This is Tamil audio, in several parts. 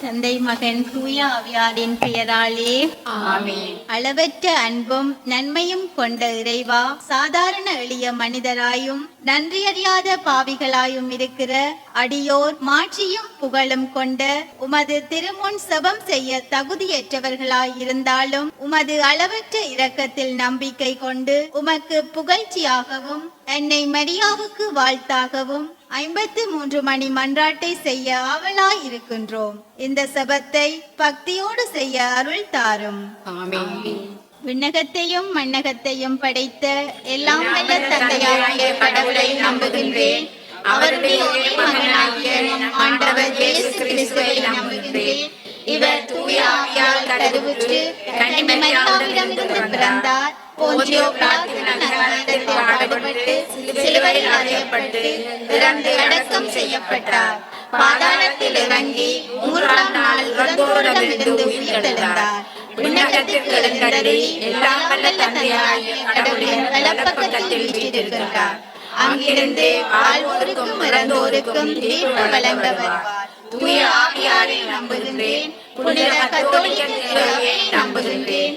தந்தை மகன் தூய ஆவியாரின் பெயராலே. அளவற்ற அன்பும் நன்மையும் கொண்ட இறைவா சாதாரண எளிய மனிதராயும் நன்றியறியாத பாவிகளாயும் இருக்கிற அடியோர் மாட்சியும் புகழும் கொண்ட உமது திருமுன் செபம் செய்ய தகுதியற்றவர்களாய் இருந்தாலும் உமது அளவற்ற இரக்கத்தில் நம்பிக்கை கொண்டு உமக்கு புகழ்ச்சியாகவும் என்னை மரியாவுக்கு வாழ்த்தாகவும் ஐம்பத்து மூன்று மணி மன்றாட்டை செய்ய ஆவலாய் இருக்கின்றோம் இந்த செபத்தை பக்தியோடு செய்ய அருள் தாரும். விண்ணகத்தையும் மண்ணகத்தையும் படைத்த எல்லாம் வல்ல தந்தையாகிய கடவுளை நம்புகின்றேன். அவருடைய ஒரே மகனாகிய நம் ஆண்டவர் இயேசு கிறிஸ்துவை நம்புகின்றேன். இவர் தூய ஆவியால் கருவுற்று கன்னிமரியாவிடமிருந்து பிறந்தார் போன்றியோ பிலாத்தின் நகரத்தில் சிலுவையில் அறையப்பட்டு இறந்து அடக்கம் செய்யப்பட்டார். பாதாளத்தில் இறங்கி மூன்றாம் நாள் இறந்தோரிடமிருந்து உயிர்த்தெழுந்தார். விண்ணகத்திற்கு எல்லாம் வல்ல கடவுளின் வலப்பக்கத்தில் அங்கிருந்து வாழ்வோருக்கும் இறந்தோருக்கும் தீர்ப்பு தூய ஆவியாரை நம்புகின்றேன். புனித கத்தோலிக்க நம்புகின்றேன்.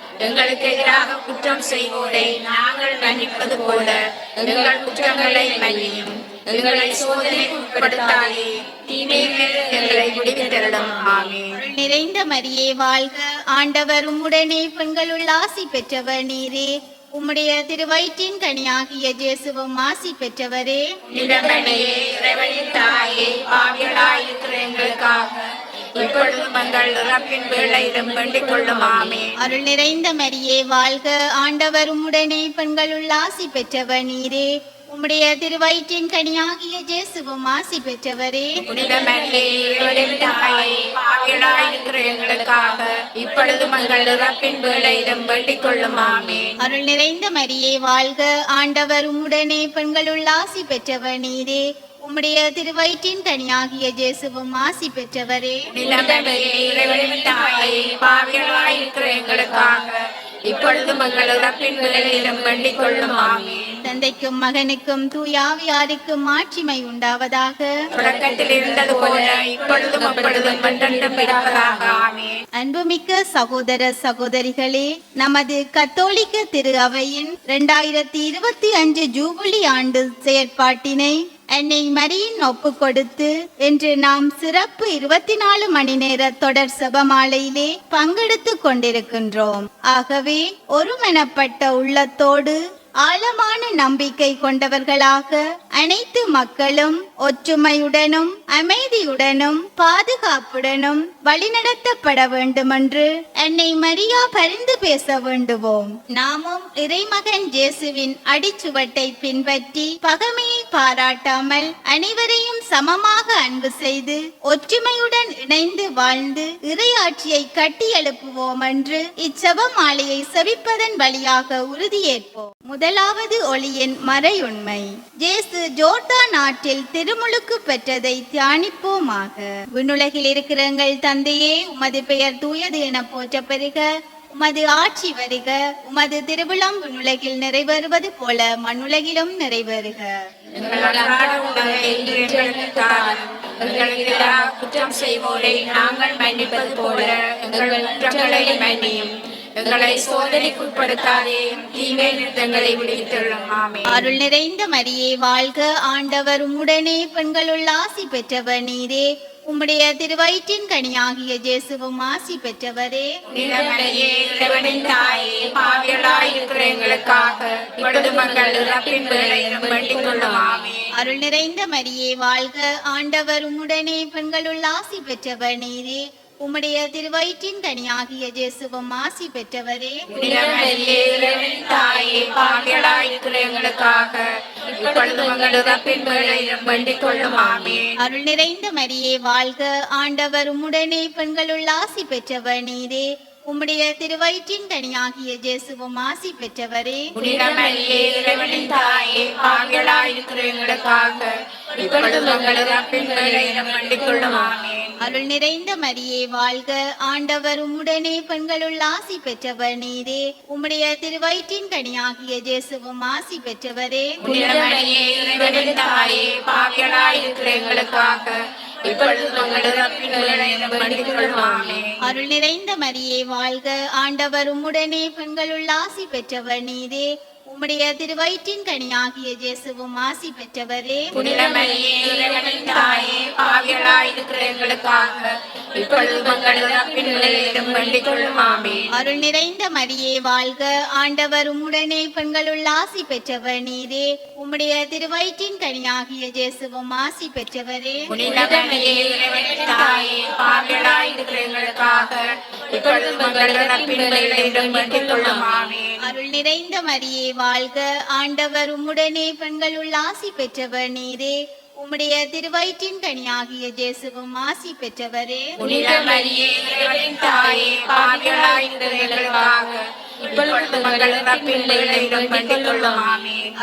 எங்களுக்கு எதிராக குற்றம் செய்வோரை நாங்கள் மன்னிப்பது போல எங்கள் குற்றங்களை மன்னியும். எங்களை சோதனைக்கு எங்களை நிறைந்த மரியே வாழ்க. ஆண்டவர் உம்முடனே பெண்களுள் ஆசி பெற்றவர் நீரே. உம்முடைய திருவயிற்றின் கனியாகிய ஜேசுவும் ஆசி பெற்றவரே. தாயே பாவியலாயிருக்கிற எங்களுக்காக இப்பொழுதும் எங்கள் இறப்பின் வேளையிலும் வேண்டிக் கொள்ளும். ஆமென். அருள் நிறைந்த மரியே வாழ்க. ஆண்டவர் உம்முடனே பெண்களுள் ஆசி பெற்றவர் நீரே. உம்முடைய திருவயிற்றின் கனியாகிய ஜேசுவும் ஆசி பெற்றவரே. இப்பொழுதும் எங்கள் இறப்பின் வேளையிலும் வேண்டிக் கொள்ளும். அருள் நிறைந்த மரியே வாழ்க. ஆண்டவர் உம்முடனே பெண்களுள் ஆசி பெற்றவர் நீரே. உம்முடைய திருவயிற்றின் கனியாகிய ஜேசுவும் ஆசி பெற்றவரே. இப்பொழுதும் எங்கள் இறப்பின் வேளையிலும் வேண்டிக் கொள்ளும் ஆமென். தந்தைக்கும் மகனுக்கும் தூயாவியாருக்கும் மாட்சிமை உண்டாவதாக. தொடக்கத்தில் இருந்தது போல இப்பொழுதும் அப்பொழுதும் என்றென்றும் இருப்பதாக ஆமென். அன்புமிக்க சகோதர சகோதரிகளே நமது கத்தோலிக்க திரு அவையின் இரண்டாயிரத்தி இருபத்தி அஞ்சு ஜூபிலி ஆண்டு செயற்பாட்டினை என்னை மரியின் ஒப்பு கொடுத்து என்று நாம் சிறப்பு இருபத்தி நாலு மணி நேர தொடர் சபமாலையிலே பங்கெடுத்து கொண்டிருக்கின்றோம். ஆகவே ஒருமனப்பட்ட உள்ளத்தோடு ஆழமான நம்பிக்கை கொண்டவர்களாக அனைத்து மக்களும் ஒற்றுமையுடனும் அமைதியுடனும் பாதுகாப்புடனும் வழிநடத்தப்பட வேண்டுமென்று என்னை மரியா பரிந்து பேச வேண்டுவோம். நாமும் இறைமகன் ஜேசுவின் அடிச்சுவட்டை பின்பற்றி பகமையை பாராட்டாமல் அனைவரையும் சமமாக அன்பு செய்து ஒற்றுமையுடன் இணைந்து வாழ்ந்து இறையாட்சியை கட்டியெழுப்புவோம் என்று இச்சப மாலையை செவிப்பதன் வழியாக உறுதியேற்போம். முதலாவது ஒளியின் மறையுண்மை. ஜேசு ஜோர்டா நாட்டில் திருமுழுக்கு பெற்றதை தியானிப்போமாக. விண்ணுலகில் இருக்கிற எங்கள் தந்தையே உமது பெயர் தூயது என போற்ற பெறுக உமது ஆட்சி வருக. உமது திருவிழம் விண்ணுலகில் நிறைவேறுவது போல மண்ணுலகிலும் நிறைவேறுக. குற்றம் செய்வோரை நாங்கள் மன்னிப்பது போல எங்கள் குற்றங்களை மன்னியும். எங்களை சோதனைக்குட்படுத்தாதே. தீமையில் எங்களை விடுவித்தருளும். ஆமென். அருள் நிறைந்த மரியே வாழ்க ஆண்டவர். உம்முடனே பெண்களுள் ஆசி பெற்றவர் நீரே. உம்முடைய திருவயிற்றின் கனியாகிய ஜேசுவும் ஆசி பெற்றவரே. அருள் நிறைந்த மரியே வாழ்க ஆண்டவர். உம்முடனே பெண்களுள் ஆசி பெற்றவர் நீரே. உம்முடைய திருவயிற்றின் கனியாகிய ஜேசுவும் ஆசி பெற்றவரே. தாயே எங்களுக்காக அருள் நிறைந்த மரியே வாழ்க. ஆண்டவர் உம்முடனே பெண்களுள் ஆசி பெற்றவர் நீரே. உம்முடைய திருவயிற்றின் கனியாகிய இயேசுவும் ஆசி பெற்றவரே. தாயே பாவிகளாயிருக்கிற எங்களுக்காக இப்பொழுது அருள் நிறைந்த மரியே வாழ்க. ஆண்டவர் உம்முடனே பெண்களுள் ஆசி பெற்றவர் நீரே. உம்முடைய திருவயிற்றின் கனியாகிய இயேசுவும் ஆசி பெற்றவரே. அருள் நிறைந்த மரியே வாழ்க. ஆண்டவர் உம்முடனே பெண்களுள் ஆசி பெற்றவர் நீரே. உம்முடைய திருவயிற்றின் கனியாகிய இயேசுவும் ஆசி பெற்றவரே. புனித மரியே இறைவனின் தாயே எங்களுக்காக அருள் நிறைந்த மரியே வாழ்க. ஆண்டவர் உம்முடனே பெண்களுள் ஆசி பெற்றவர் நீரே. உம்முடைய திருவயிற்றின் கனியாகிய இயேசுவும் ஆசி பெற்றவரே. இறைவனின் தாயே எங்களுக்காக அருள் நிறைந்த மரியே வாழ்க. ஆண்டவர் உம்முடனே பெண்களுள் ஆசி பெற்றவர் நீரே. உம்முடைய திருவயிற்றின் கனியாகிய இயேசுவும் ஆசி பெற்றவரே. தாயே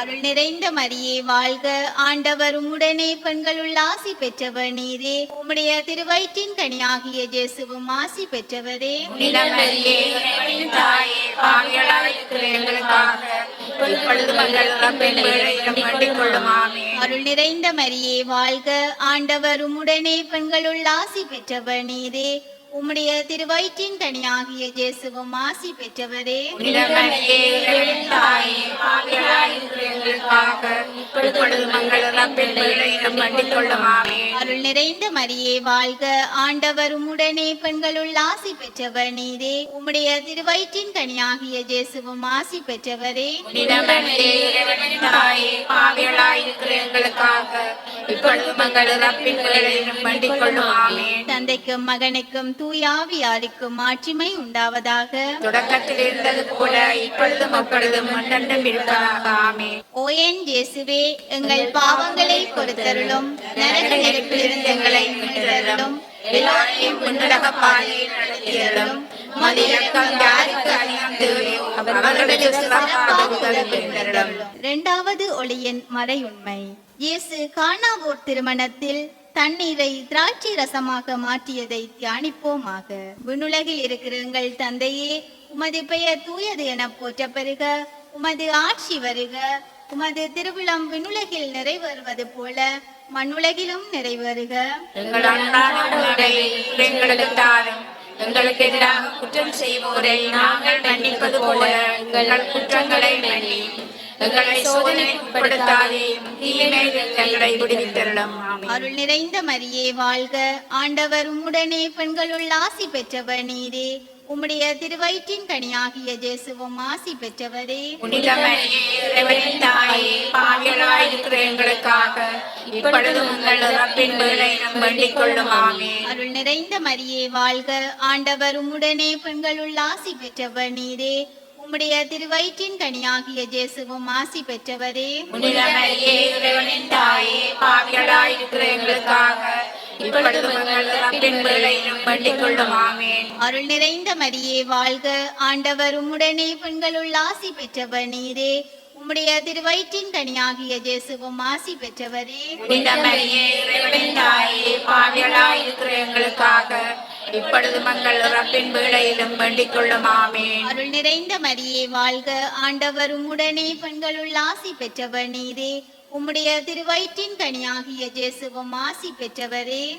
அருள் நிறைந்த மரியே வாழ்க ஆண்டவர் உம்முடனே பெண்களுள் ஆசி பெற்றவர் நீரே. உம்முடைய திருவயிற்றின் கனியாகிய இயேசுவும் ஆசி பெற்றவரே. அருள் நிறைந்த மரியே வாழ்க. ஆண்டவர் உடனே பெண்களுள் ஆசி பெற்றவர் நீரே. உம்முடைய திருவயிற்றின் கனியாகிய இயேசுவும் ஆசி பெற்றவரே. அருள் நிறைந்த மரியே வாழ்க. ஆண்டவர் உம்முடனே பெண்களுள் ஆசி பெற்றவர் நீரே. உம்முடைய திருவயிற்றின் கனியாகிய இயேசுவும் ஆசி பெற்றவரே. தந்தைக்கும் மகனுக்கும் தூயாவியாருக்கும் மாட்சிமை உண்டாவதாக. தொடக்கத்தில் இருந்தது போல இப்பொழுதும் அப்பொழுதும் மன்னண்டும் இருப்பதாக ஆமென். ஓயன் இயேசுவே எங்கள் பாவங்களை பொறுத்தருளும். நரக நெருப்பிலிருந்து எங்களை மீட்டருளும். எல்லோரையும் முன்னடக பாதையில் நடத்தியதும். இரண்டாவது ஒளியின் மறையுண்மை. இயேசு கானாவூர் திருமணத்தில் தண்ணீரை திராட்சை ரசமாக மாற்றியதை தியானிப்போமாக. விண்ணுலகில் இருக்கிற எங்கள் தந்தையே உமது பெயர் தூயது என போற்ற பெறுக உமது ஆட்சி வருக. உமது திருவிழம் விண்ணுலகில் நிறைவேறுவது போல மண்ணுலகிலும் நிறைவேறுக. எங்களுக்கு எதிராக குற்றம் செய்வோரை நாங்கள் மன்னிப்பது போல எங்கள் குற்றங்களை எங்களை ஆமென். அருள் நிறைந்த மரியே வாழ்க. ஆண்டவர் உம்முடனே பெண்களுள் ஆசி பெற்றவர் நீரே. உம்முடைய திருவயிற்றின் கனியாகிய இயேசுவும் ஆசி பெற்றவரே. தாயே எங்களுக்காக இப்பொழுதும் உங்கள் வேண்டிக் கொள்ளும் அருள் நிறைந்த மரியே வாழ்க. ஆண்டவர் உம்முடனே பெண்களுள் ஆசி பெற்றவர் நீரே. உம்முடைய திருவயிற்றின் கனியாகிய இயேசுவும் ஆசி பெற்றவரே. அருள் நிறைந்த மரியே வாழ்க. ஆண்டவர் உம்முடனே பெண்களுள் ஆசி பெற்றவர் நீரே. உம்முடைய திருவயிற்றின் கனியாகிய இயேசுவும் ஆசி பெற்றவரே. எங்களுக்காக இப்பொழுது மங்கள் இறப்பின் வேளையிலும் வேண்டிக் கொள்ளும் ஆமென். அருள் நிறைந்த மரியே வாழ்க. ஆண்டவர் உம்முடனே பெண்களுள் ஆசி பெற்றவர் நீரே. உம்முடைய திருவயிற்றின் கனியாகிய இயேசுவும் ஆசி பெற்றவரே.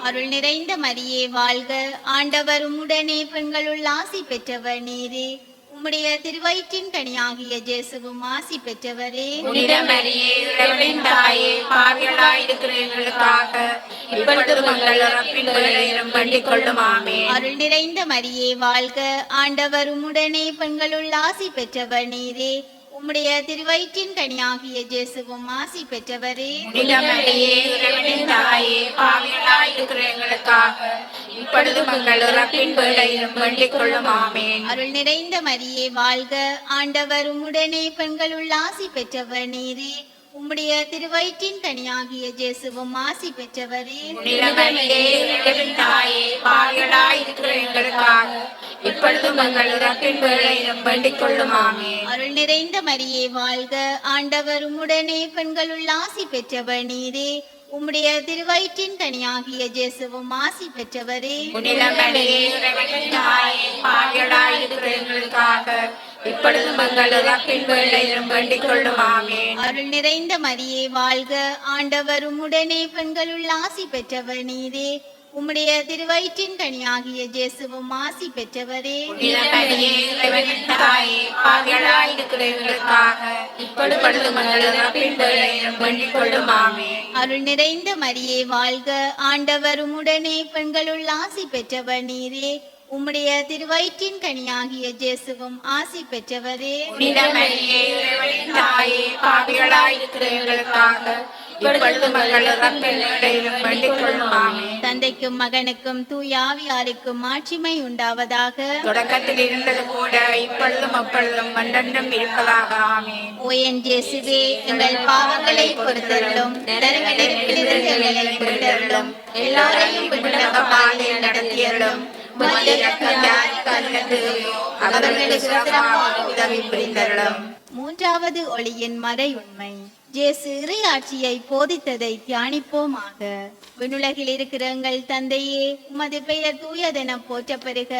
அருள் நிறைந்த மரியே வாழ்க. ஆண்டவர் உம்முடனே பெண்களுள் ஆசி பெற்றவர் நீரே. உம்முடைய திருவயிற்றின் கனியாகிய இயேசுவும் ஆசி பெற்றவரே. தாயே பாவிகளாயிருக்கிற எங்களுக்காக அருள் நிறைந்த மரியே வாழ்க. ஆண்டவர் உம்முடனே பெண்களுள் ஆசி பெற்றவர் நீரே. உம்முடைய திருவயிற்றின் கனியாகிய இயேசுவும் ஆசி பெற்றவரே. அருள் நிறைந்த மரியே வாழ்க. ஆண்டவர் உம்முடனே பெண்களுள் ஆசி பெற்றவர் நீரே. உம்முடைய திருவயிற்றின் கனியாகிய இயேசுவும் ஆசி பெற்றவரே. இப்பொழுதும் எங்கள் இறப்பின் வேளையிலும் வேண்டிக் கொள்ளும் அருள் நிறைந்த மரியே வாழ்க. ஆண்டவர் உம்முடனே பெண்களுள் ஆசி பெற்றவர் நீரே. உம்முடைய திருவயிற்றின் கனியாகிய இயேசுவும் ஆசி பெற்றவரே. இப்பொழுதும் எங்கள் இறப்பின் வேளையிலும் வேண்டிக் கொள்ளும் ஆமென். அருள் நிறைந்த மரியே வாழ்க. ஆண்டவர் உம்முடனே பெண்களுள் ஆசி பெற்றவர் நீரே. உம்முடைய திருவயிற்றின் கனியாகிய இயேசுவும் ஆசி பெற்றவரே. அருள் நிறைந்த மரியே வாழ்க. ஆண்டவர் உம்முடனே பெண்களுள் ஆசி பெற்றவர் நீரே. உம்முடைய திருவயிற்றின் கனியாகிய இயேசுவும் ஆசி பெற்றவரே. தந்தைக்கும் மகனுக்கும் தூய ஆவியாருக்கும் மாட்சிமை உண்டாவதாக. தொடக்கத்தில் இருந்தது போல இப்பொழுதும் அப்பொழுதும் மண்டன்றும் இருப்பதாக ஓ என் இயேசுவே எங்கள் பாவங்களை பொறுத்தருளும் எல்லாரையும் நடத்தியருளும். அவர்களுக்கு உதவி புரிந்தருளும். மூன்றாவது ஒளியின் மறை உண்மை இயேசு இறையாட்சியை போதித்ததை தியானிப்போமாக. விண்ணுலகில் இருக்கிற எங்கள் தந்தையே உமது பெயர் தூயதென போற்ற பெறுக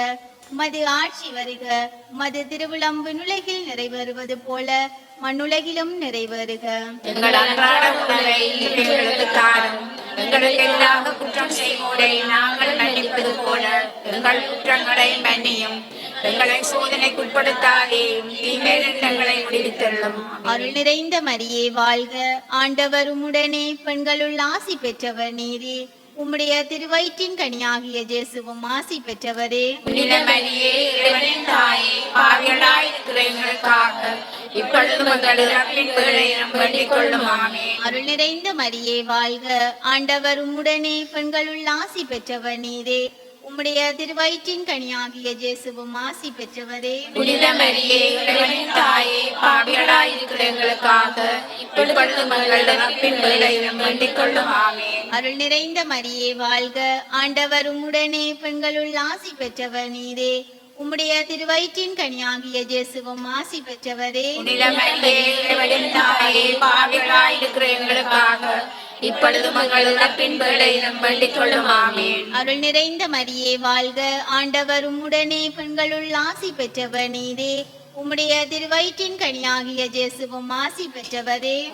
உமது ஆட்சி வருக. உமது திருவிழம் விண்ணுலகில் நிறைவேறுவது போல மண்ணுலகிலும் நிறைவேறுக. எங்கள் அன்றாட உணவை இன்று எங்களுக்கு தாரும் எங்களுக்கு எதிராக குற்றம் செய்வோரை நாங்கள் மன்னிப்பது போல. எங்கள் குற்றங்களை மன்னியும். எங்களை தீமையிலிருந்து எங்களை விடுவித்தள்ளும் அருள் நிறைந்த மரியே வாழ்க. ஆண்டவர் உம்முடனே பெண்களுள் ஆசி பெற்றவர் நீரே. உம்முடைய திருவயிற்றின் கனியாகிய இயேசுவும் ஆசி பெற்றவரே. புனிதமரியே இறைவனின் தாயே பாவிகளாய் இருக்கிற எங்களுக்காக இப்பொழுதும் எங்கள் இறப்பின் வேளையிலும் வேண்டிக் கொள்ளும் ஆமென். அருள் நிறைந்த மரியே வாழ்க. ஆண்டவர் உம்முடனே பெண்களுள் ஆசி பெற்றவர் நீரே. உம்முடைய திருவயிற்றின் கனியாகிய இயேசுவும் ஆசி பெற்றவரே. புனிதமரியே இறைவனின் தாயே பாவிகளாய் இருக்கிற எங்களுக்காக அருள் நிறைந்த மரியே வாழ்க. ஆண்டவர் உம்முடனே பெண்களுள் ஆசி பெற்றவர் நீரே. உம்முடைய திருவயிற்றின் கனியாகிய இயேசுவும் ஆசி பெற்றவரே. புனிதமரியே இறைவனின் தாயே பாவிகளாய் இருக்கிற எங்களுக்காக இப்பொழுதும் எங்கள் இறப்பின் வேளையிலும் வேண்டிக் கொள்ளும் ஆமென். அருள் நிறைந்த மரியே வாழ்க. ஆண்டவர் உம்முடனே பெண்களுள் ஆசி பெற்றவர் நீரே. உம்முடைய திருவயிற்றின் கனியாகிய இயேசுவும் ஆசி பெற்றவரே.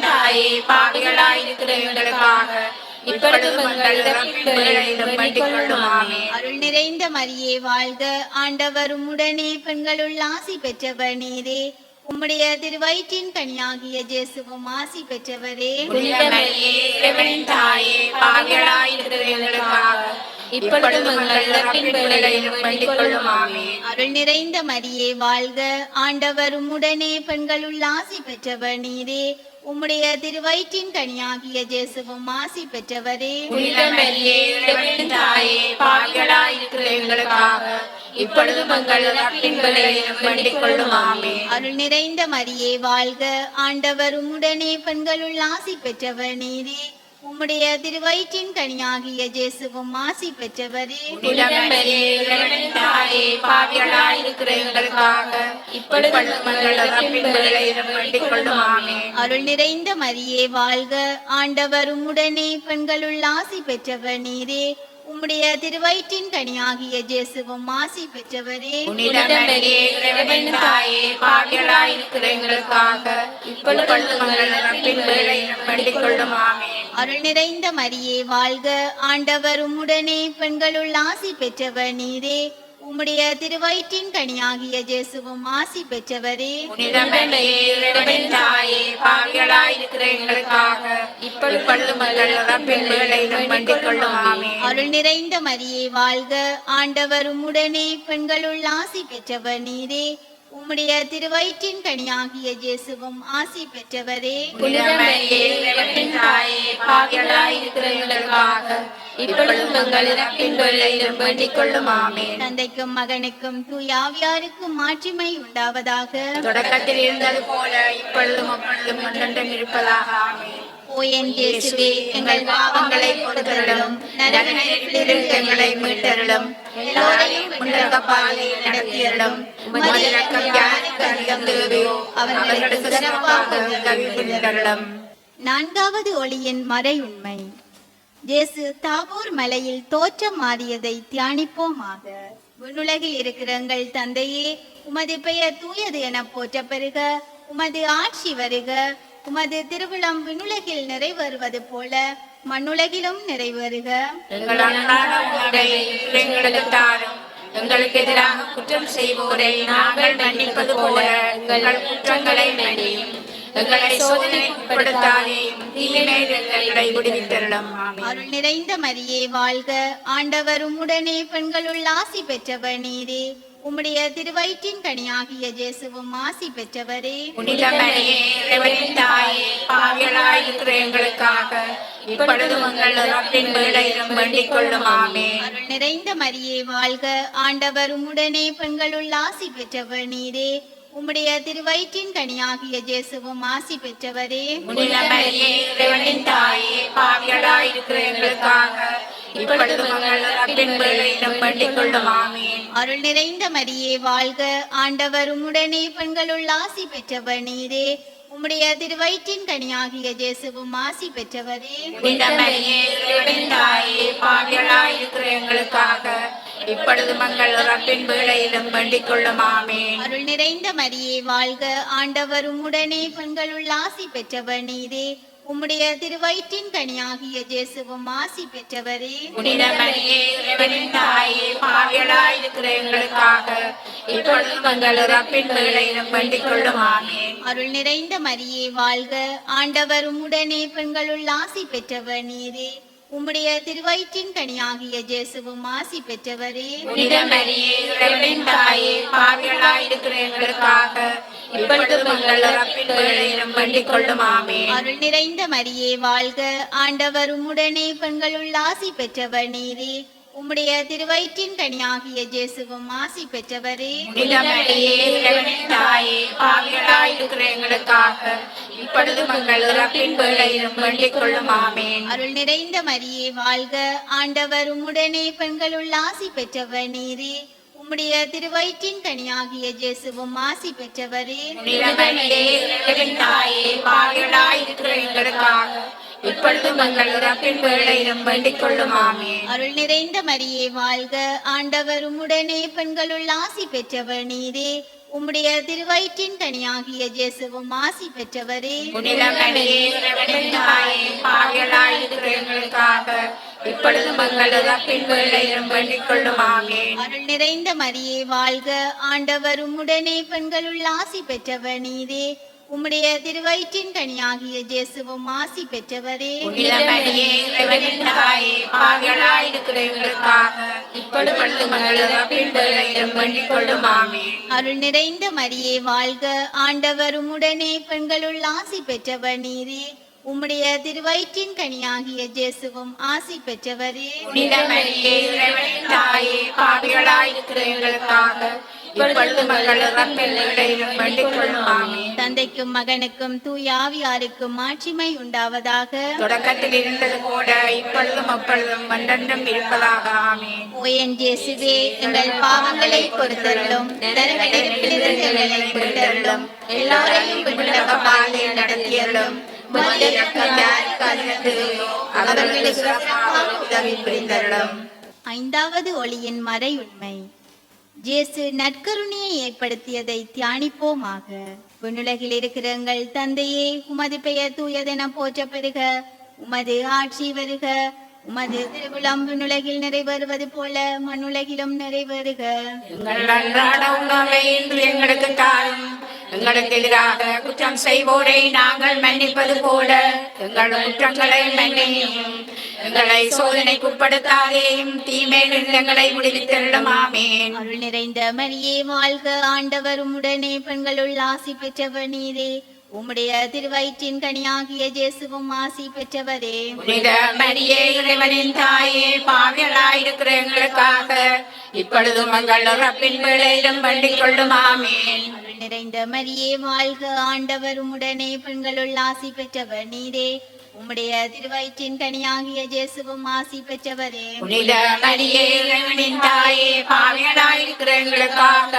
தாயே பாவிகளாய் இருக்கிற எங்களுக்காக இப்பொழுதும் எங்கள் இறப்பின் வேளையிலும் வேண்டிக் கொள்ளும் ஆமென். அருள் நிறைந்த மரியே வாழ்க. ஆண்டவர் உம்முடனே பெண்களுள் ஆசி பெற்றவர் நீரே. உம்முடைய திருவயிற்றின் கனியாகிய இயேசுவும் ஆசி பெற்றவரே. அருள் நிறைந்த மரியே வாழ்க. ஆண்டவர் உம்முடனே பெண்களுள் ஆசி பெற்றவர் நீரே. உம்முடைய திருவயிற்றின் கனியாகிய இயேசுவும் ஆசி பெற்றவரே. அருள் நிறைந்த மரியே வாழ்க. ஆண்டவர் உம்முடனே பெண்களுள் ஆசி பெற்றவர் நீரே. உம்முடைய திருவயிற்றின் கனியாகிய இயேசுவும் ஆசி பெற்றவரே. அருள் நிறைந்த மரியே வாழ்க. ஆண்டவர் உம்முடனே பெண்களுள் ஆசி பெற்றவர் நீரே. உம்முடைய திருவயிற்றின் கனியாகிய இயேசுவும் ஆசி பெற்றவரே. அருள் நிறைந்த மரியே வாழ்க. ஆண்டவர் உம்முடனே பெண்களுள் ஆசி பெற்றவர் நீரே. உம்முடைய திருவயிற்றின் கனியாகிய இயேசுவும் ஆசி பெற்றவரே. தாயே பாவிகளாய் இருக்கிற எங்களுக்காக ஆமென். அருள் நிறைந்த மரியே வாழ்க. ஆண்டவர் உம்முடனே பெண்களுள் ஆசி பெற்றவர் நீரே. உம்முடைய திருவயிற்றின் கனியாகிய இயேசுவும் ஆசி பெற்றவரே. தந்தைக்கும் மகனுக்கும் தூயாவியாருக்கும் மாட்சிமை உண்டாவதாக. தொடக்கத்தில் இருந்தது போல இப்பொழுதும் அப்பொழுதும் இருப்பதாக இயேசுவே எங்கள் பாவங்களை கொடுத்தருளும். நரகத்திலிருந்து எங்களை மீட்டருளும். எல்லோரையும் உன்னத நடத்தியருளும். உமது யாருக்கு அதிகம் தேவையோ அவர்களுக்கு சிறப்பாக கவிழ்ந்தருளும் நான்காவது ஒளியின் மறை உண்மை. இயேசு தாபூர் மலையில் தோற்றம் மாறியதை தியானிப்போமாக. விண்ணுலகில் இருக்கிற எங்கள் தந்தையே உமது பெயர் தூயது என போற்ற பெறுக உமது ஆட்சி வருக. உமது திருவிழம் விண்ணுலகில் நிறைவேறுவது போல மண்ணுலகிலும் நிறைவேறுக. எங்கள் அன்றாட உணவை இன்று எங்களுக்கு தாரும் எங்களுக்கு எதிராக குற்றம் செய்வோரை நாங்கள் மன்னிப்பது போல எங்கள் குற்றங்களை மன்னியும் எங்களை சோதனைக்கு உட்படுத்தாதேயும் தீமையில் எங்களை விடுவித்தருளும் ஆமென். அருள் நிறைந்த மரியே வாழ்க. ஆண்டவர் உம்முடனே பெண்களுள் ஆசி பெற்றவர் நீரே. உம்முடைய திருவயிற்றின் கனியாகிய இயேசுவும் ஆசி பெற்றவரே. புனித மரியே இறைவனின் தாயே பாவிகளாய் இருக்கிற எங்களுக்காக இப்பொழுதும் எங்கள் இறப்பின் வேளையிலும் வேண்டிக் கொள்ளும் ஆமென். அருள் நிறைந்த மரியே வாழ்க. ஆண்டவர் உம்முடனே பெண்களுள் ஆசி பெற்றவர் நீரே. உம்முடைய திருவயிற்றின் கனியாகிய இயேசுவும் ஆசி பெற்றவரே. தாயே எங்களுக்காக அருள் நிறைந்த மரியே வாழ்க. ஆண்டவர் உம்முடனே பெண்களுள் ஆசி பெற்றவர் நீரே. உம்முடைய திருவயிற்றின் கனியாகிய இயேசுவும் ஆசி பெற்றவரே. தாயே பாவிகளாய் இருக்கிற எங்களுக்காக இப்பொழுது மங்கள் இறப்பின் வேளையிலும் வேண்டிக் கொள்ளும் ஆமென். அருள் நிறைந்த மரியே வாழ்க. ஆண்டவர் உம்முடனே பெண்களுள் ஆசி பெற்றவர் நீரே. உம்முடைய திருவயிற்றின் கனியாகிய இயேசுவும் ஆசி பெற்றவரே. புனித மரியே இறைவனின் தாயே இருக்கிற எங்களுக்காக இப்பொழுது மங்கள் இறப்பின் வேளையிலும் வேண்டிக் கொள்ளும் ஆமென். அருள் நிறைந்த மரியே வாழ்க. ஆண்டவர் உம்முடனே பெண்களுள் ஆசி பெற்றவர் நீரே. உம்முடைய திருவயிற்றின் கனியாகிய இயேசுவும் ஆசி பெற்றவரே. புனித மரியே இறைவனின் தாயே பாவிகளாய் இருக்கிற எங்களுக்காக இப்பொழுது மங்கள் இறப்பின் வேளையிலும் வேண்டிக் கொள்ளும் ஆமென் அருள் நிறைந்த மரியே வாழ்க. ஆண்டவர் உம்முடனே பெண்களுள் ஆசி பெற்றவர் நீரே. உம்முடைய திருவயிற்றின் கனியாகிய இயேசுவும் ஆசி பெற்றவரே. அருள் நிறைந்த மரியே வாழ்க. ஆண்டவர் உம்முடனே பெண்களுள் ஆசி பெற்றவர் நீரே. உம்முடைய திருவயிற்றின் கனியாகிய இயேசுவும் ஆசி பெற்றவரே. புனித மரியே இறைவனின் தாயே பாவிகளாய் இருக்கிற எங்களுக்காக இப்பொழுது மங்கள் இறப்பின் வேளையிலும் வேண்டிக் கொள்ளும் அருள் நிறைந்த மரியே வாழ்க. ஆண்டவர் உம்முடனே பெண்களுள் ஆசி பெற்றவர் நீரே. உம்முடைய திருவயிற்றின் கனியாகிய இயேசுவும் ஆசி பெற்றவரே. புனித மரியே இறைவனின் தாயே பாவிகளாய் இருக்கிற எங்களுக்காக. இப்பொழுது மங்கள் இறப்பின் வேளையிலும் வேண்டிக் கொள்ளும் அருள் நிறைந்த மரியே வாழ்க. ஆண்டவர் உம்முடனே பெண்களுள் ஆசி பெற்றவர் நீரே. உம்முடைய திருவயிற்றின் கனியாகிய இயேசுவும் ஆசி பெற்றவரே. அருள் நிறைந்த மரியே வாழ்க. ஆண்டவர் உம்முடனே பெண்களுள் ஆசி பெற்றவர் நீரே. உம்முடைய திருவயிற்றின் கனியாகிய இயேசுவும் ஆசி பெற்றவரே. தந்தைக்கும் மகனுக்கும் தூய ஆவியாருக்கும் மாட்சிமை உண்டாவதாக. தொடக்கத்தில் இருந்தது போல இப்பொழுதும் அப்பொழுதும் மன்றென்றும் இருப்பதாக. ஆமென். ஓ என் இயேசுவே எங்கள் பாவங்களை பொறுத்தருளும். எங்களை மீட்டருளும் எல்லாரையும் நடத்தியருளும். அவர்களுக்கு ஐந்தாவது ஒளியின் மறை உண்மை இயேசு நற்கருணையை ஏற்படுத்தியதை தியானிப்போமாக. விண்ணுலகில் இருக்கிற எங்கள் தந்தையே உமது பெயர் தூயதென போற்ற பெறுக உமது ஆட்சி வருக. உமது திருவிழம் உலகில் நிறைவேறுவது போல மண்ணுலகிலும் நிறைவேறுக. எங்கள் அன்றாட உணவை இன்று எங்களுக்கு தாரும். எங்களுக்கு எதிராக குற்றம் செய்வோரை நாங்கள் மன்னிப்பது போல எங்கள் குற்றங்களை மன்னியும். எங்களை சோதனைக்குட்படுத்தாதேயும் தீமையில் எங்களை விடுவித்தருளும் ஆமேன் அருள் நிறைந்த மரியே வாழ்க ஆண்டவர் உடனே பெண்களுள் ஆசி பெற்றவர் நீரே. உம்முடைய திருவயிற்றின் கனியாகிய ஜேசுவும் ஆசி பெற்றவரே. புனித மரியே இறைவனின் தாயே பாவியலாயிருக்கிற எங்களுக்காக இப்பொழுதும் எங்கள் வேளையிலும் வேண்டிக் கொள்ளும் ஆமேன் நிறைந்த மரியே வாழ்க ஆண்டவர் உடனே பெண்களுள் ஆசி பெற்றவர் நீரே. உம்முடைய திருவயிற்றின் கனியாகிய ஜேசுவும் ஆசி பெற்றவரே. புனித மரியே இறைவனின் தாயே பாவியலாயிருக்கிற எங்களுக்காக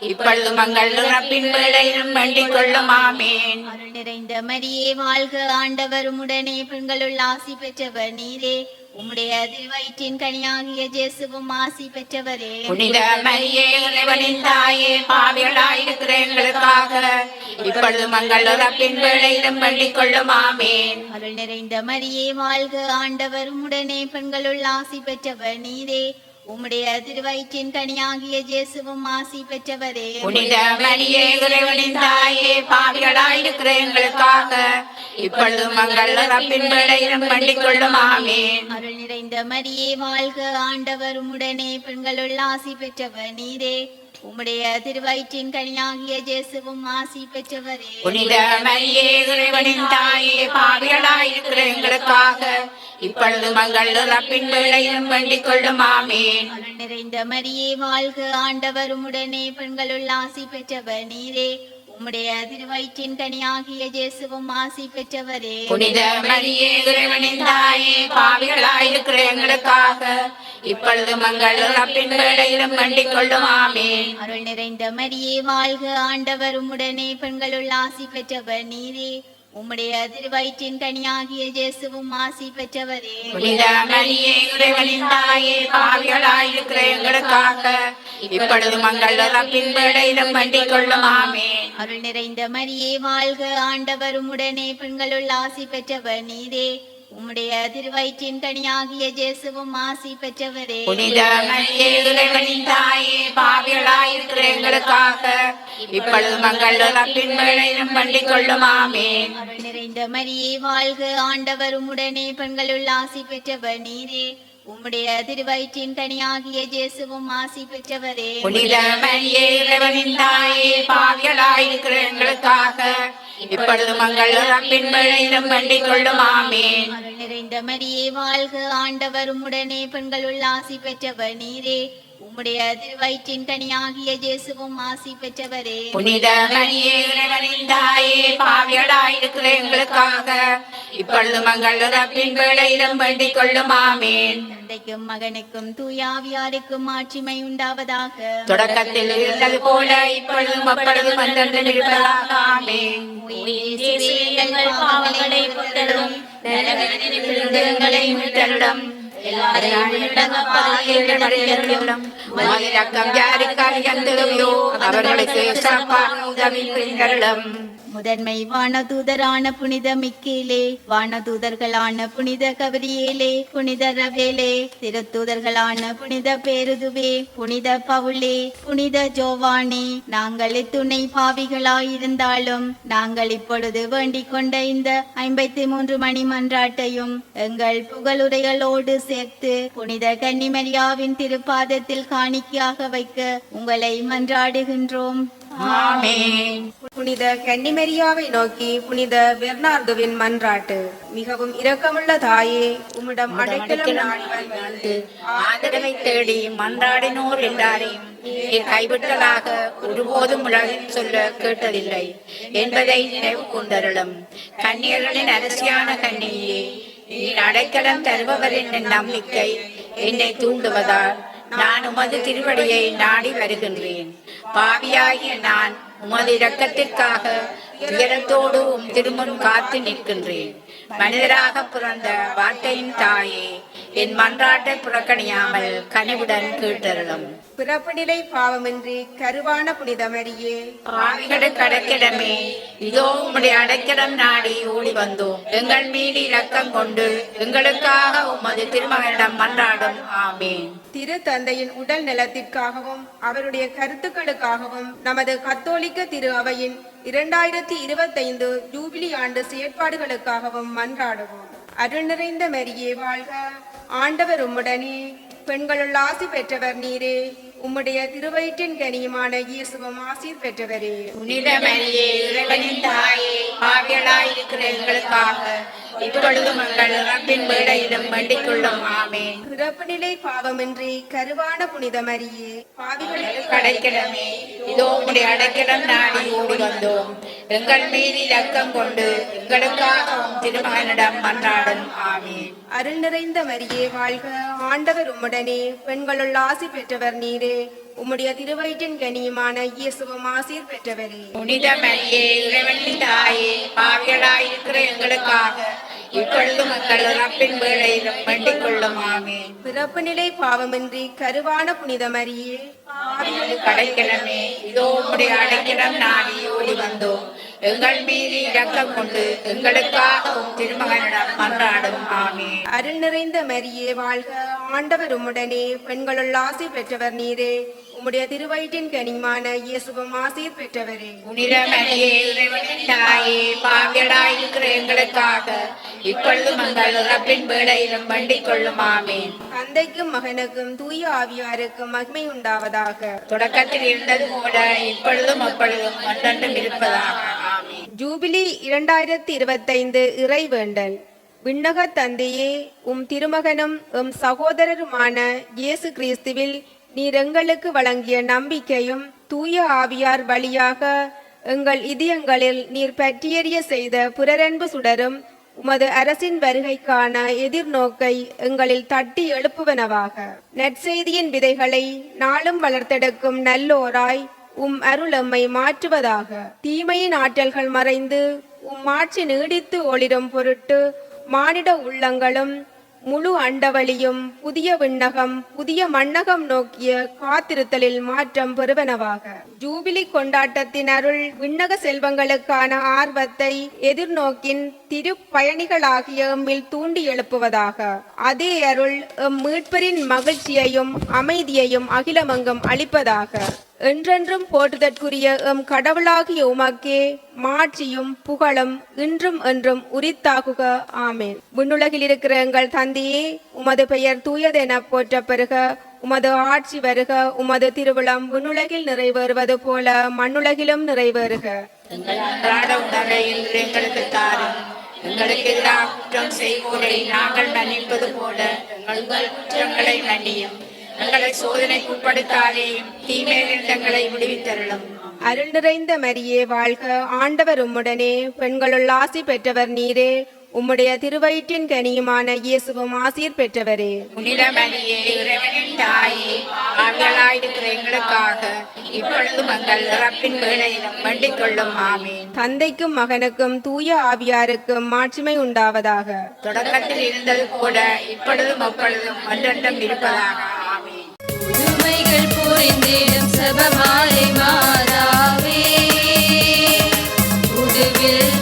இப்பொழுதும் எங்கள் இறப்பின் வேளையிலும் வேண்டிக் கொள்ளும் ஆமேன். நிறைந்த மரியே வாழ்க ஆண்டவர் உடனே பெண்களுள் ஆசி பெற்றவர் நீரே. உம்முடைய திருவயிற்றின் கனியாகிய ஜேசுவும் ஆசி பெற்றவரே. புனித மரியே இறைவனின் தாயே பாவியலாயிருக்கிற எங்களுக்காக இப்பொழுதும் எங்கள் இறப்பின் வேளையிலும் வேண்டிக் கொள்ளும் ஆமேன். அருள் நிறைந்த மரியே வாழ்க ஆண்டவர். உடனே பெண்களுள் ஆசி பெற்றவர். நீரே உம்முடைய திருவயிற்றின் கனியாகிய ஜேசுவும் ஆசி பெற்றவரே. புனித மரியே இறைவனின் தாயே பாவிகளாயிருக்கிற எங்களுக்காக இப்பொழுதும் எங்கள் இறப்பின் வேளையிலும் வேண்டிக் கொள்ளும் ஆமேன். அருள் நிறைந்த மரியே வாழ்க ஆண்டவர் உடனே பெண்களுள் ஆசி பெற்றவர் நீரே. உம்முடைய திருவயிற்றின் கனியாகிய ஜேசுவும் ஆசி பெற்றவரே. புனித மரியே இறைவனின் தாயே பாவிகளாயிருக்கிற எங்களுக்காக இப்பொழுதும் எங்கள் இறப்பின் வேளையிலும் வேண்டிக் கொள்ளும் ஆமேன். நிறைந்த மரியே வாழ்க ஆண்டவர் உடனே பெண்களுள் ஆசி பெற்றவர் நீரே. உம்முடைய திருவயிற்றின் கனியாகிய ஜேசுவும் ஆசி பெற்றவரே. புனித மரியே பாவிகளாயிருக்கிற எங்களுக்காக. இப்பொழுதும் எங்கள் இறப்பின் வேளையிலும் வேண்டிக் கொள்ளும் ஆமேன் அருள் நிறைந்த மரியே வாழ்க ஆண்டவர். உடனே பெண்களுள் ஆசி பெற்றவர் நீரே. உம்முடைய திருவயிற்றின் கனியாகிய ஜேசுவும் ஆசி பெற்றவரே. புனித மரியே இறைவனின் தாயே பாவிகளாயிருக்கிற எங்களுக்காக. இப்பொழுதும் எங்கள் இறப்பின் வேளையிலும் வேண்டிக் கொள்ளும் ஆமேன் அருள் நிறைந்த மரியே வாழ்க ஆண்டவர். உடனே பெண்களுள் ஆசி பெற்றவர் நீரே. உம்முடைய திருவயிற்றின் கனியாகிய ஜேசுவும் ஆசி பெற்றவரே. தாயே பாவிகளாயிருக்கிற எங்களுக்காக இப்பொழுதும் எங்கள் இறப்பின் வேளையிலும் வேண்டிக் கொள்ளும் ஆமேன் அருள் நிறைந்த மரியே வாழ்க ஆண்டவர் உடனே பெண்களுள் ஆசி பெற்றவர் நீரே. உம்முடைய திருவயிற்றின் கனியாகிய ஜேசுவும் ஆசி பெற்றவரே. புனித மரியே இறைவனின் தாயே பாவிகளாயிருக்கிற எங்களுக்காக இப்பொழுதும் எங்கள் இறப்பின் வேளையிலும் கொள்ளும் ஆமேன் நிறைந்த மரியே வாழ்க ஆண்டவர் உடனே பெண்களுள் ஆசி பெற்றவர் நீரே. உம்முடைய திருவயிற்றின் கனியாகிய ஜேசுவும் ஆசி பெற்றவரே. புனித மரியே இறைவனின் தாயே பாவியலாயிருக்கிற எங்களுக்காக இப்பொழுதும் எங்கள் இறப்பின் வேளையிலும் வேண்டிக் கொள்ளும் ஆமேன். தந்தைக்கும் மகனுக்கும் தூயாவியாருக்கும் ஆட்சிமை உண்டாவதாக. தொடக்கத்தில் இருந்தது போல இப்பொழுதும் அப்பொழுதும் அன்றென்றும் இருப்பதாக ஆமேன். பாவங்களை பொறுத்தருளும் நலவிலிருந்து எங்களை மீட்டருளும். எல்லாரையும் விண்ணகப்பாதையிலும் மதிரக்கம் யாருக்கு அறியந்ததையோ அவர்களுக்கு சிறப்பான உதவி புரிந்தருளும் முதன்மை வானதூதரான புனித மிக்கேலே வானதூதர்களான புனித கவரியேலே புனித ரவேலே திருத்தூதர்களான புனித பேருதுவே புனித பவுலே புனித ஜோவானே நாங்கள் துணை பாவிகளாயிருந்தாலும் நாங்கள் இப்பொழுது வேண்டிக் கொண்ட இந்த ஐம்பத்தி மூன்று மணி மன்றாட்டையும் எங்கள் புகழுரைகளோடு சேர்த்து புனித கன்னிமரியாவின் திருப்பாதத்தில் காணிக்கையாக வைக்க உங்களை மன்றாடுகின்றோம். ஆமென். புனித கன்னிமரியாவை நோக்கி புனித பெர்னார்துவின் மன்றாட்டு. மிகவும் இரக்கமுள்ள தாயே உம்மிடம் அடைக்கலம் நாடி ஆதரவை தேடி மன்றாடினோர் எல்லாரையும் நீர் கைவிட்டதாக ஒருபோதும் உலகில் சொல்ல கேட்டதில்லை என்பதை நினைவு கொண்டருளும் கன்னியர்களின் அரசியான கன்னியே நீர் அடைக்கலம் தருபவர் என்ற நம்பிக்கை என்னை தூண்டுவதால் நான் உமது திருவடியை நாடி வருகின்றேன். பாவியாகிய நான் உமது இரக்கத்திற்காக துயரத்தோடு உம் திருமுன் காத்து நிற்கின்றேன். மனிதராக பிறந்த வார்த்தையின் தாயே என் மன்றாட்டை புறக்கணியாமல் கனிவுடன் கேட்டருளும். பிறப்புநிலை பாவமின்றி கருவான புனிதமரியே பாவிகளுக்கு அடைக்கிடமே இதோ உம்முடைய அடைக்கிடம் நாடி ஓடி வந்தோம். எங்கள் மீது இரக்கம் கொண்டு எங்களுக்காக உமது திருமகனிடம் மன்றாடும். ஆமீன். திரு தந்தையின் உடல் நலத்திற்காகவும் அவருடைய கருத்துக்களுக்காகவும் நமது கத்தோலிக்க திரு அவையின் இரண்டாயிரத்தி இருபத்தைந்து ஜூபிலி ஆண்டு செயற்பாடுகளுக்காகவும் மன்றாடுவோம். அருள் நிறைந்த மரியே வாழ்க. ஆண்டவர் உம்முடனே பெண்களுள் ஆசி பெற்றவர் நீரே. உம்முடைய திருவயிற்றின் கனியுமான இயேசுவும் ஆசீர் பெற்றவரே. புனித மரியே இறைவனின் தாயே பாவியலாயிருக்கிற எங்களுக்காக. இப்பொழுதும் எங்கள் இறப்பின் வேடையிலும் வேண்டிக் கொள்ளும் ஆமீன். பிறப்பு நிலை பாவமின்றி கருவான புனித மரியே பாவிகளுக்கு கடைக்கிடமே. இதோ உம்முடைய அடைக்கிடம் நாடி ஓடி வந்தோம். எங்கள் மீது இரக்கம் கொண்டு எங்களுக்காக திருமகனிடம் மன்றாடும். ஆமீன். அருள் நிறைந்த மரியே வாழ்க. ஆண்டவர் உம்முடனே. பெண்களுள் ஆசி பெற்றவர் நீரே. உம்முடைய திருவயிற்றின் கனியுமான இயேசுவும் ஆசீர் பெற்றவரே. புனித மரியே இறைவனின் தாயே பாவியலாயிருக்கிற எங்களுக்காக இப்பொழுதும் எங்கள் இறப்பின் வேளையிலும் வேண்டிக் கொள்ளும் ஆமீன் பிறப்பு நிலை பாவமின்றி கருவான புனித மரியே பாவிகளுக்கு இதோ உம்முடைய அடைக்கிடம் நாடி ஓடி வந்தோம். எங்கள் மீது இரக்கம் கொண்டு எங்களுக்காக திருமகனிடம் மன்றாடும். ஆமீன். அருள் நிறைந்த மரியே வாழ்க. ஆண்டவர் உம்முடனே பெண்களுள் ஆசி பெற்றவர் நீரே. உம்முடைய திருவயிற்றின் கனியுமான இயேசுவும் ஆசீர் பெற்றவரே. தாயே பாவியலாயிருக்கிற எங்களுக்காக இப்பொழுதும் எங்கள் இறப்பின் வேளையிலும் வேண்டிக் கொள்ளும் ஆமீன். தந்தைக்கும் மகனுக்கும் தூய ஆவியாருக்கும் மகிமை உண்டாவதாக. தொடக்கத்தில் இருந்தது போல இப்பொழுதும் அப்பொழுதும் ஒன்றென்றும் இருப்பதாக. ஜூபிலி இரண்டாயிரத்தி இருபத்தைந்து இறைவேண்டல். விண்ணக தந்தையே உம் திருமகனும் உம் சகோதரருமான இயேசு கிறிஸ்துவில் நீர் எங்களுக்கு வழங்கிய நம்பிக்கையும் தூய ஆவியார் வழியாக எங்கள் இதயங்களில் நீர் பற்றியறிய செய்த புரரன்பு சுடரும் உமது அரசின் வருகைக்கான எதிர்நோக்கை எங்களில் தட்டி எழுப்புவனவாக. நற்செய்தியின் விதைகளை நாளும் வளர்த்தெடுக்கும் நல்லோராய் உம் அருளம்மை மாற்றுவதாக. தீமையின் ஆற்றல்கள் மறைந்து உம் ஆட்சி நீடித்து ஒளிரும் பொருட்டு மானிட உள்ளங்களும் முழு அண்டவழியும் புதிய விண்ணகம் புதிய மண்ணகம் நோக்கிய காத்திருத்தலில் மாற்றம் பெறுவனவாக. ஜூபிலி கொண்டாட்டத்தின் அருள் விண்ணக செல்வங்களுக்கான ஆர்வத்தை எதிர்நோக்கின் திருப்பயணிகளாகிய எம்மில் தூண்டி எழுப்புவதாக. அதே அருள் எம் மீட்பரின் மகிழ்ச்சியையும் அமைதியையும் அகிலமங்கம் அளிப்பதாக. என்றென்றும் போற்றுதற்குரிய எம் கடவுளாகிய உமக்கே மாட்சியும் புகழும் இன்றும் என்றும் உரித்தாகுக. ஆமேன். விண்ணுலகில் இருக்கிற எங்கள் தந்தையே உமது பெயர் தூயதென போற்ற பெறுக உமது ஆட்சி வருக. உமது திருவிழம் விண்ணுலகில் நிறைவேறுவது போல மண்ணுலகிலும் நிறைவேறுக. எங்களுக்கு தாரும். எங்களுக்கு எதிராக குற்றம் செய்வோரை நாங்கள் மன்னிப்பது போல உங்கள் குற்றங்களை மன்னியும். எங்களை சோதனைக்கு உட்படுத்தாதேயும் தீமையில் எங்களை விடுவித்தருளும். அருள் நிறைந்த மரியே வாழ்க. ஆண்டவர் உம்முடனே. பெண்களுள் ஆசி பெற்றவர் நீரே. உம்முடைய திருவயிற்றின் கனியுமான இயேசுவும் ஆசீர் பெற்றவரே. தந்தைக்கும் மகனுக்கும் தூய ஆவியாருக்கும் மாட்சிமை உண்டாவதாக. தொடக்கத்தில் இருந்தது போல இப்பொழுதும் அப்பொழுதும் ஒன்றென்றும் இருப்பதாக. ஆமீன் புரிந்திடும் சபமாலை மாறாவே. உடுவில்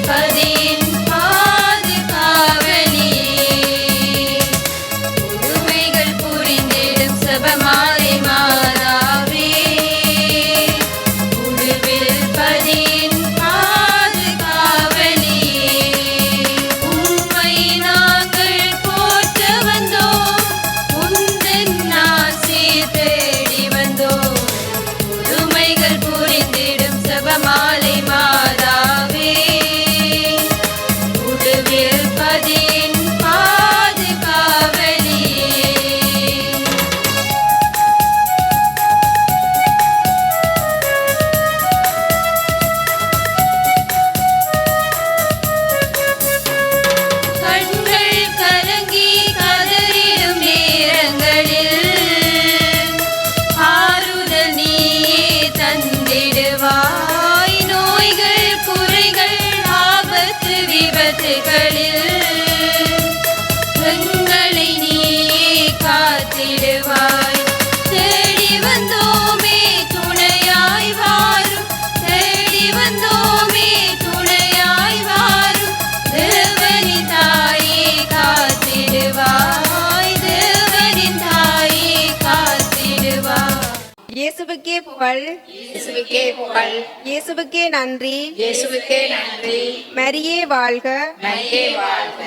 புகழ் இயேசுவுக்கே நன்றி. இயேசுவுக்கே நன்றி. மரியே வாழ்க. மரியே வாழ்க.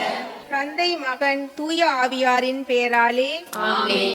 தந்தை மகன் தூய ஆவியாரின் பெயராலே ஆமென்.